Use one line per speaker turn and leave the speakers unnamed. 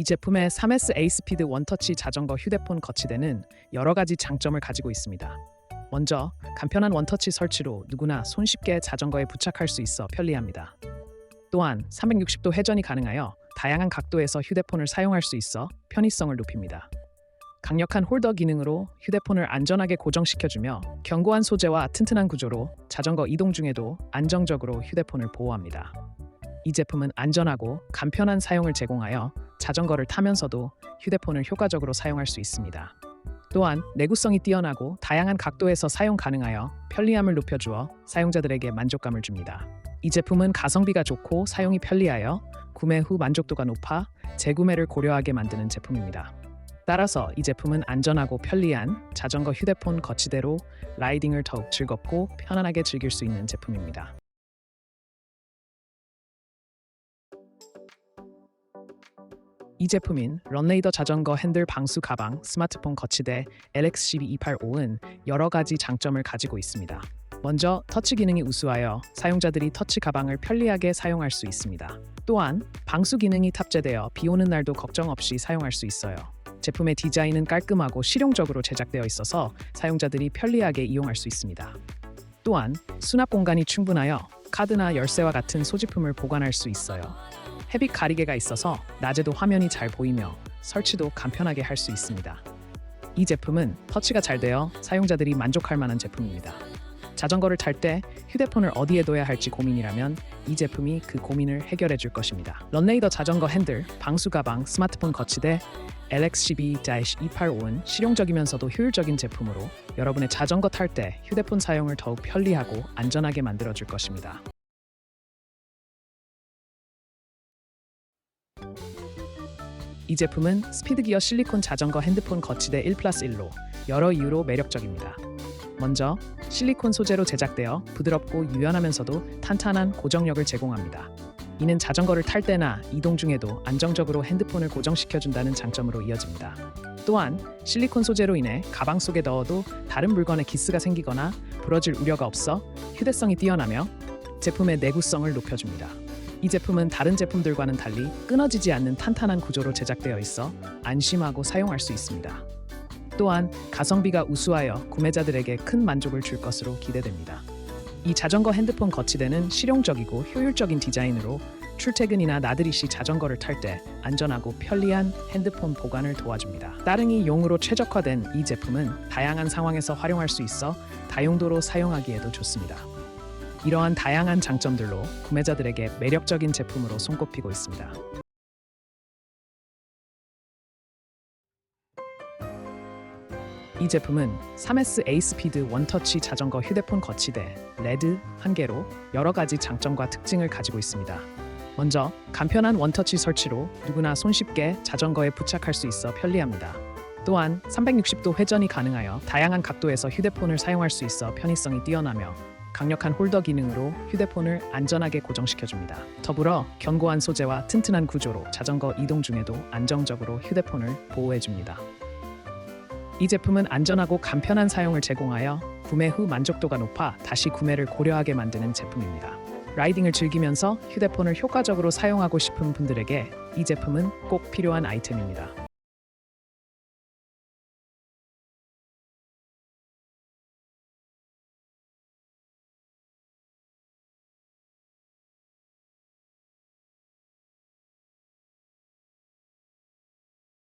이 제품의 3S A 스피드 원터치 자전거 휴대폰 거치대는 여러 가지 장점을 가지고 있습니다. 먼저 간편한 원터치 설치로 누구나 손쉽게 자전거에 부착할 수 있어 편리합니다. 또한 360도 회전이 가능하여 다양한 각도에서 휴대폰을 사용할 수 있어 편의성을 높입니다. 강력한 홀더 기능으로 휴대폰을 안전하게 고정시켜주며 견고한 소재와 튼튼한 구조로 자전거 이동 중에도 안정적으로 휴대폰을 보호합니다. 이 제품은 안전하고 간편한 사용을 제공하여 자전거를 타면서도 휴대폰을 효과적으로 사용할 수 있습니다. 또한 내구성이 뛰어나고 다양한 각도에서 사용 가능하여 편리함을 높여주어 사용자들에게 만족감을 줍니다. 이 제품은 가성비가 좋고 사용이 편리하여 구매 후 만족도가 높아 재구매를 고려하게 만드는 제품입니다. 따라서 이 제품은 안전하고 편리한 자전거 휴대폰 거치대로 라이딩을 더욱 즐겁고 편안하게 즐길 수 있는 제품입니다. 이 제품인 런레이더 자전거 핸들 방수 가방 스마트폰 거치대 LX12285은 여러 가지 장점을 가지고 있습니다. 먼저 터치 기능이 우수하여 사용자들이 터치 가방을 편리하게 사용할 수 있습니다. 또한 방수 기능이 탑재되어 비 오는 날도 걱정 없이 사용할 수 있어요. 제품의 디자인은 깔끔하고 실용적으로 제작되어 있어서 사용자들이 편리하게 이용할 수 있습니다. 또한 수납 공간이 충분하여 카드나 열쇠와 같은 소지품을 보관할 수 있어요. 헤빗 가리개가 있어서 낮에도 화면이 잘 보이며 설치도 간편하게 할 수 있습니다. 이 제품은 터치가 잘 되어 사용자들이 만족할 만한 제품입니다. 자전거를 탈 때 휴대폰을 어디에 둬야 할지 고민이라면 이 제품이 그 고민을 해결해 줄 것입니다. 런레이더 자전거 핸들, 방수 가방, 스마트폰 거치대 LX12-285은 실용적이면서도 효율적인 제품으로 여러분의 자전거 탈 때 휴대폰 사용을 더욱 편리하고 안전하게 만들어 줄 것입니다. 이 제품은 스피드기어 실리콘 자전거 핸드폰 거치대 1 플러스 1로 여러 이유로 매력적입니다. 먼저 실리콘 소재로 제작되어 부드럽고 유연하면서도 탄탄한 고정력을 제공합니다. 이는 자전거를 탈 때나 이동 중에도 안정적으로 핸드폰을 고정시켜준다는 장점으로 이어집니다. 또한 실리콘 소재로 인해 가방 속에 넣어도 다른 물건에 기스가 생기거나 부러질 우려가 없어 휴대성이 뛰어나며 제품의 내구성을 높여줍니다. 이 제품은 다른 제품들과는 달리 끊어지지 않는 탄탄한 구조로 제작되어 있어 안심하고 사용할 수 있습니다. 또한 가성비가 우수하여 구매자들에게 큰 만족을 줄 것으로 기대됩니다. 이 자전거 핸드폰 거치대는 실용적이고 효율적인 디자인으로 출퇴근이나 나들이 시 자전거를 탈 때 안전하고 편리한 핸드폰 보관을 도와줍니다. 따릉이 용으로 최적화된 이 제품은 다양한 상황에서 활용할 수 있어 다용도로 사용하기에도 좋습니다. 이러한 다양한 장점들로 구매자들에게 매력적인 제품으로 손꼽히고 있습니다. 이 제품은 3S A 스피드 원터치 자전거 휴대폰 거치대 레드 한 개로 여러 가지 장점과 특징을 가지고 있습니다. 먼저 간편한 원터치 설치로 누구나 손쉽게 자전거에 부착할 수 있어 편리합니다. 또한 360도 회전이 가능하여 다양한 각도에서 휴대폰을 사용할 수 있어 편의성이 뛰어나며 강력한 홀더 기능으로 휴대폰을 안전하게 고정시켜줍니다. 더불어 견고한 소재와 튼튼한 구조로 자전거 이동 중에도 안정적으로 휴대폰을 보호해줍니다. 이 제품은 안전하고 간편한 사용을 제공하여 구매 후 만족도가 높아 다시 구매를 고려하게 만드는 제품입니다. 라이딩을 즐기면서 휴대폰을 효과적으로 사용하고 싶은 분들에게 이 제품은 꼭 필요한 아이템입니다.